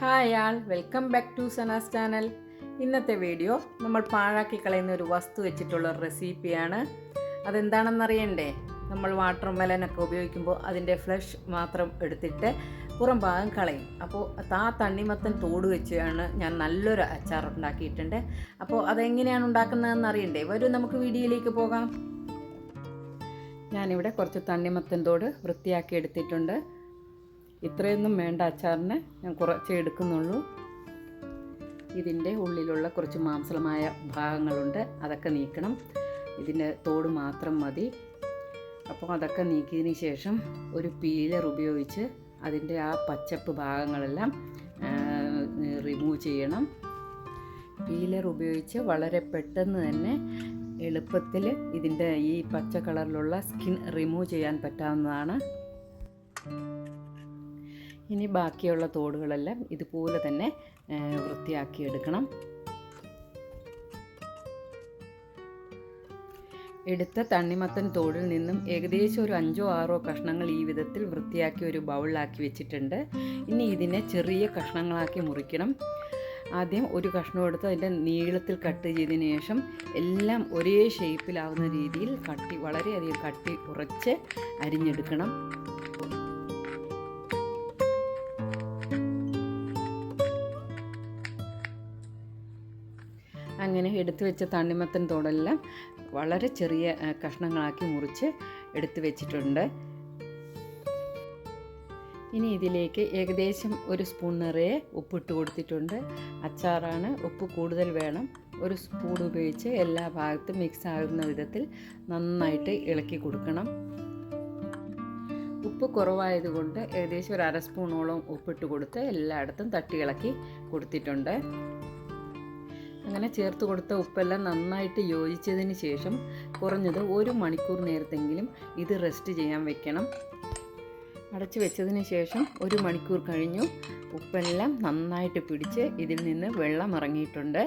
Hi all welcome back to Sanas channel ഇന്നത്തെ video നമ്മൾ പാഴാക്കി കളയുന്ന ഒരു വസ്തു വെച്ചിട്ടുള്ള ഒരു റെസിപ്പിയാണ് അതെന്താണെന്നറിയണ്ടേ നമ്മൾ വാട്ടർ മെലനൊക്കെ ഉപയോഗിക്കുമ്പോൾ അതിന്റെ ഫ്ലഷ് മാത്രം എടുത്തിട്ട് പുറം ഭാഗം കളയും. അപ്പോൾ ആ തണ്ണിമത്തൻ തോട് വെച്ചാണ് ഞാൻ നല്ലൊരു അച്ചാർ ഉണ്ടാക്കിയിട്ടുണ്ട്. അപ്പോൾ അതെങ്ങനെയാണ് ഉണ്ടാക്കുന്നതെന്ന് അറിയണ്ടേ? വരും നമുക്ക് വീഡിയോയിലേക്ക് പോകാം. ഞാനിവിടെ കുറച്ച് തണ്ണിമത്തൻ തോട് വൃത്തിയാക്കി എടുത്തിട്ടുണ്ട്. ഇത്രയൊന്നും വേണ്ട അച്ചാറിന് ഞാൻ കുറച്ച് എടുക്കുന്നുള്ളൂ. ഇതിന്റെ ഉള്ളിലുള്ള കുറച്ച് മാംസളമായ ഭാഗങ്ങളുണ്ട്. അതൊക്കെ നീക്കണം. ഇതിന്റെ തോട് മാത്രം മതി. അപ്പോൾ അതൊക്കെ നീക്കിയതിന് ശേഷം ഒരു പീലർ ഉപയോഗിച്ച് അതിന്റെ ആ പച്ചപ്പ് ഭാഗങ്ങളെല്ലാം റിമൂവ് ചെയ്യണം. പീലർ ഉപയോഗിച്ച് വളരെ പെട്ടെന്ന് തന്നെ എളുപ്പത്തിൽ ഇതിന്റെ ഈ പച്ച കളറിലുള്ള സ്കിൻ റിമൂവ് ചെയ്യാൻ പറ്റാവുന്നതാണ്. ഇനി ബാക്കിയുള്ള തോടുകളെല്ലാം ഇതുപോലെ തന്നെ വൃത്തിയാക്കി എടുക്കണം എടുത്ത തണ്ണിമത്തൻ തോടിൽ നിന്നും ഏകദേശം ഒരു അഞ്ചോ ആറോ കഷ്ണങ്ങൾ ഈ വിധത്തിൽ വൃത്തിയാക്കി ഒരു ബൗളിലാക്കി വെച്ചിട്ടുണ്ട്. ഇനി ഇതിനെ ചെറിയ കഷ്ണങ്ങളാക്കി മുറിക്കണം. ആദ്യം ഒരു കഷ്ണം എടുത്ത് അതിന്റെ നീളത്തിൽ കട്ട് ചെയ്തതിന് ശേഷം എല്ലാം ഒരേ ഷേപ്പിലാവുന്ന രീതിയിൽ കട്ടി വളരെയധികം കട്ടി കുറച്ച് അരിഞ്ഞെടുക്കണം. അങ്ങനെ എടുത്തു വെച്ച തണ്ണിമത്തൻ തോടെല്ലാം വളരെ ചെറിയ കഷ്ണങ്ങളാക്കി മുറിച്ച് എടുത്തു വെച്ചിട്ടുണ്ട്. ഇനി ഇതിലേക്ക് ഏകദേശം ഒരു സ്പൂൺ നിറയെ ഉപ്പിട്ട് കൊടുത്തിട്ടുണ്ട്. അച്ചാറാണ് ഉപ്പ് കൂടുതൽ വേണം. ഒരു സ്പൂൺ ഉപയോഗിച്ച് എല്ലാ ഭാഗത്തും മിക്സ് ആകുന്ന വിധത്തിൽ നന്നായിട്ട് ഇളക്കി കൊടുക്കണം. ഉപ്പ് കുറവായതുകൊണ്ട് ഏകദേശം ഒരു അര സ്പൂണോളം ഉപ്പിട്ട് കൊടുത്ത് എല്ലായിടത്തും തട്ടി ഇളക്കി കൊടുത്തിട്ടുണ്ട്. അങ്ങനെ ചേർത്ത് കൊടുത്ത ഉപ്പെല്ലാം നന്നായിട്ട് യോജിച്ചതിന് ശേഷം കുറഞ്ഞത് ഒരു മണിക്കൂർ നേരത്തെങ്കിലും ഇത് റെസ്റ്റ് ചെയ്യാൻ വെക്കണം. അടച്ചു വെച്ചതിന് ശേഷം ഒരു മണിക്കൂർ കഴിഞ്ഞു. ഉപ്പെല്ലാം നന്നായിട്ട് പിടിച്ച് ഇതിൽ നിന്ന് വെള്ളം ഇറങ്ങിയിട്ടുണ്ട്.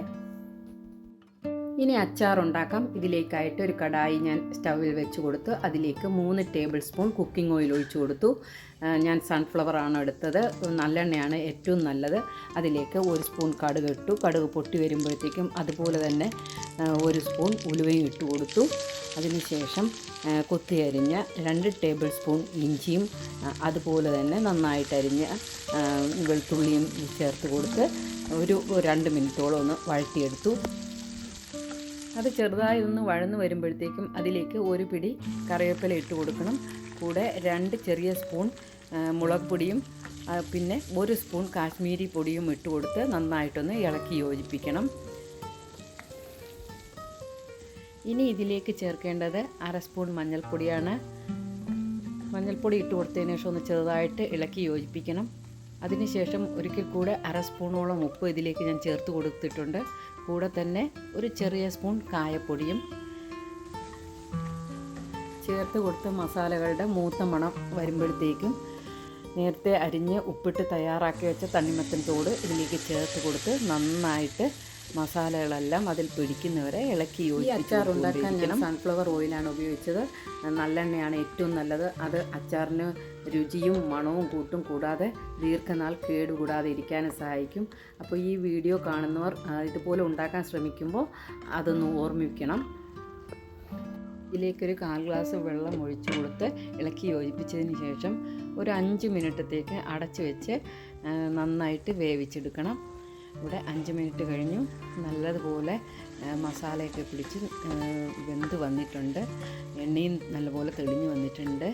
ഇനി അച്ചാർ ഉണ്ടാക്കാം. ഇതിലേക്കായിട്ട് ഒരു കടായി ഞാൻ സ്റ്റൗവിൽ വെച്ച് കൊടുത്ത് അതിലേക്ക് മൂന്ന് ടേബിൾ സ്പൂൺ കുക്കിംഗ് ഓയിൽ ഒഴിച്ചു കൊടുത്തു. ഞാൻ സൺഫ്ലവർ ആണ് എടുത്തത്. നല്ലെണ്ണയാണ് ഏറ്റവും നല്ലത്. അതിലേക്ക് ഒരു സ്പൂൺ കടുക് ഇട്ടു. കടുക് പൊട്ടി വരുമ്പോഴത്തേക്കും അതുപോലെ തന്നെ ഒരു സ്പൂൺ ഉലുവയും ഇട്ട് കൊടുത്തു. അതിനുശേഷം കൊത്തി അരിഞ്ഞ രണ്ട് ടേബിൾ സ്പൂൺ ഇഞ്ചിയും അതുപോലെ തന്നെ നന്നായിട്ട് അരിഞ്ഞ വെളുത്തുള്ളിയും ചേർത്ത് കൊടുത്ത് ഒരു രണ്ട് മിനിറ്റോളം ഒന്ന് വഴറ്റിയെടുത്തു. അത് ചെറുതായി ഒന്ന് വഴന്നു വരുമ്പോഴത്തേക്കും അതിലേക്ക് ഒരു പിടി കറിവേപ്പില ഇട്ട് കൊടുക്കണം. കൂടെ രണ്ട് ചെറിയ സ്പൂൺ മുളക് പൊടിയും പിന്നെ ഒരു സ്പൂൺ കാശ്മീരി പൊടിയും ഇട്ട് കൊടുത്ത് നന്നായിട്ടൊന്ന് ഇളക്കി യോജിപ്പിക്കണം. ഇനി ഇതിലേക്ക് ചേർക്കേണ്ടത് അര സ്പൂൺ മഞ്ഞൾപ്പൊടിയാണ്. മഞ്ഞൾപ്പൊടി ഇട്ട് കൊടുത്തതിന് ശേഷം ഒന്ന് ചെറുതായിട്ട് ഇളക്കി യോജിപ്പിക്കണം. അതിനുശേഷം ഒരിക്കൽ കൂടെ അര സ്പൂണോളം ഉപ്പ് ഇതിലേക്ക് ഞാൻ ചേർത്ത് കൊടുത്തിട്ടുണ്ട്. കൂടെ തന്നെ ഒരു ചെറിയ സ്പൂൺ കായപ്പൊടിയും ചേർത്ത് കൊടുത്ത മസാലകളുടെ മൂത്ത മണം വരുമ്പോഴത്തേക്കും നേരത്തെ അരിഞ്ഞ് ഉപ്പിട്ട് തയ്യാറാക്കി വെച്ച തണ്ണിമത്തൻ തോട് ഇതിലേക്ക് ചേർത്ത് കൊടുത്ത് നന്നായിട്ട് മസാലകളെല്ലാം അതിൽ പിടിക്കുന്നവരെ ഇളക്കി അച്ചാർ ഉണ്ടാക്കാൻ ഞാൻ സൺഫ്ലവർ ഓയിലാണ് ഉപയോഗിച്ചത്. നല്ലെണ്ണയാണ് ഏറ്റവും നല്ലത്. അത് അച്ചാറിന് രുചിയും മണവും കൂട്ടും കൂടാതെ ദീർഘനാൾ കേടുകൂടാതെ ഇരിക്കാനും സഹായിക്കും. അപ്പോൾ ഈ വീഡിയോ കാണുന്നവർ ഇതുപോലെ ഉണ്ടാക്കാൻ ശ്രമിക്കുമ്പോൾ അതൊന്ന് ഓർമ്മിക്കണം. ഇതിലേക്കൊരു കാൽ ഗ്ലാസ് വെള്ളം ഒഴിച്ചു കൊടുത്ത് ഇളക്കി യോജിപ്പിച്ചതിന് ശേഷം ഒരു അഞ്ച് മിനിറ്റത്തേക്ക് അടച്ചു വെച്ച് നന്നായിട്ട് വേവിച്ചെടുക്കണം. ഇവിടെ അഞ്ച് മിനിറ്റ് കഴിഞ്ഞു. നല്ലതുപോലെ മസാലയൊക്കെ പിടിച്ച് വെന്ത് വന്നിട്ടുണ്ട്. എണ്ണയും നല്ലപോലെ തെളിഞ്ഞു വന്നിട്ടുണ്ട്.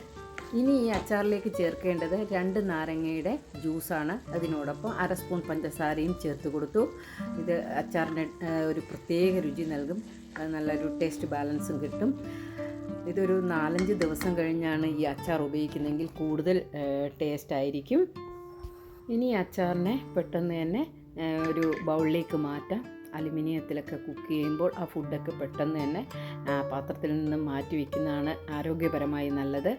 ഇനി ഈ അച്ചാറിലേക്ക് ചേർക്കേണ്ടത് രണ്ട് നാരങ്ങയുടെ ജ്യൂസാണ്. അതിനോടൊപ്പം അര സ്പൂൺ പഞ്ചസാരയും ചേർത്ത് കൊടുത്തു. ഇത് അച്ചാറിന്റെ ഒരു പ്രത്യേക രുചി നൽകും. നല്ലൊരു ടേസ്റ്റ് ബാലൻസും കിട്ടും. ഇതൊരു നാലഞ്ച് ദിവസം കഴിഞ്ഞാണ് ഈ അച്ചാർ ഉപയോഗിക്കുന്നതെങ്കിൽ കൂടുതൽ ടേസ്റ്റ് ആയിരിക്കും. ഇനി അച്ചാറിനെ പെട്ടെന്ന് തന്നെ ഒരു ബൗളിലേക്ക് മാറ്റാം. അലുമിനിയത്തിലൊക്കെ കുക്ക് ചെയ്യുമ്പോൾ ആ ഫുഡൊക്കെ പെട്ടെന്ന് തന്നെ പാത്രത്തിൽ നിന്നും മാറ്റി വയ്ക്കുന്നതാണ് ആരോഗ്യപരമായി നല്ലത്.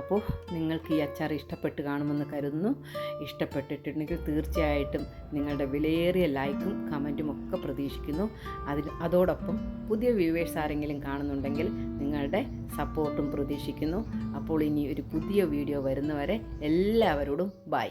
അപ്പോൾ നിങ്ങൾക്ക് ഈ അച്ചാർ ഇഷ്ടപ്പെട്ട് കാണുമെന്ന് കരുതുന്നു. ഇഷ്ടപ്പെട്ടിട്ടുണ്ടെങ്കിൽ തീർച്ചയായിട്ടും നിങ്ങളുടെ വിലയേറിയ ലൈക്കും കമന്റും ഒക്കെ പ്രതീക്ഷിക്കുന്നു. അതിൽ അതോടൊപ്പം പുതിയ വ്യൂവേഴ്സ് ആരെങ്കിലും കാണുന്നുണ്ടെങ്കിൽ നിങ്ങളുടെ സപ്പോർട്ടും പ്രതീക്ഷിക്കുന്നു. അപ്പോൾ ഇനി ഒരു പുതിയ വീഡിയോ വരുന്നവരെ എല്ലാവരോടും ബൈ.